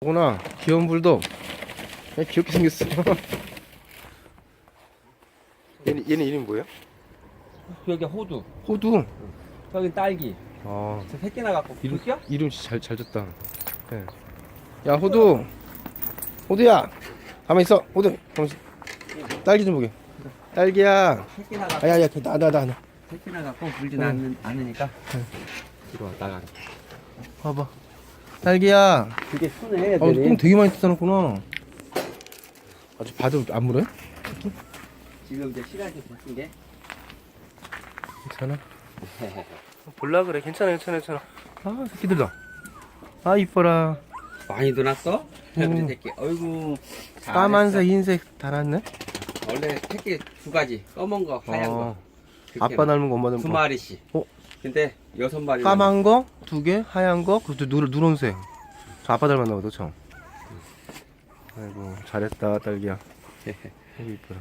구나 귀여운 불도 야, 귀엽게 생겼어. 얘는, 얘는 이름이 뭐예요? 여기 호두, 호두. 여기 딸기. 아. 저 새끼 나갖고 이름, 볼게요? 이름 진짜 잘, 잘 줬다. 네. 야 호두. 호두야. 가만 있어. 호두. 가만 있어. 딸기 좀 보게 딸기야. 새끼 나갖고 아야야. 나나나 나. 새끼 나갖고 물진 응. 않는, 않으니까. 이리 와 나가. 봐봐 딸기야 그게 순해 아, 똥 애들이. 되게 많이 뜯어놨구나 아주 봐도 안 물어요? 지금 이제 시간이 바뀐 게. 괜찮아 볼라 그래 괜찮아 괜찮아 괜찮아 아 새끼들다 아 이뻐라 많이 들어놨어? 음. 새끼. 어이구. 잘했어. 까만색 흰색 달았네 원래 새끼 두 가지. 검은 거, 하얀 어, 거. 아빠 닮은 거 엄마 닮은 두 거 마리씩. 어? 근데 여섯 마리. 까만 거 두 개? 하얀 거? 그것도 누, 누런색. 저 아빠 닮았나 보다 저. 아이고 잘했다 딸기야. 이뻐라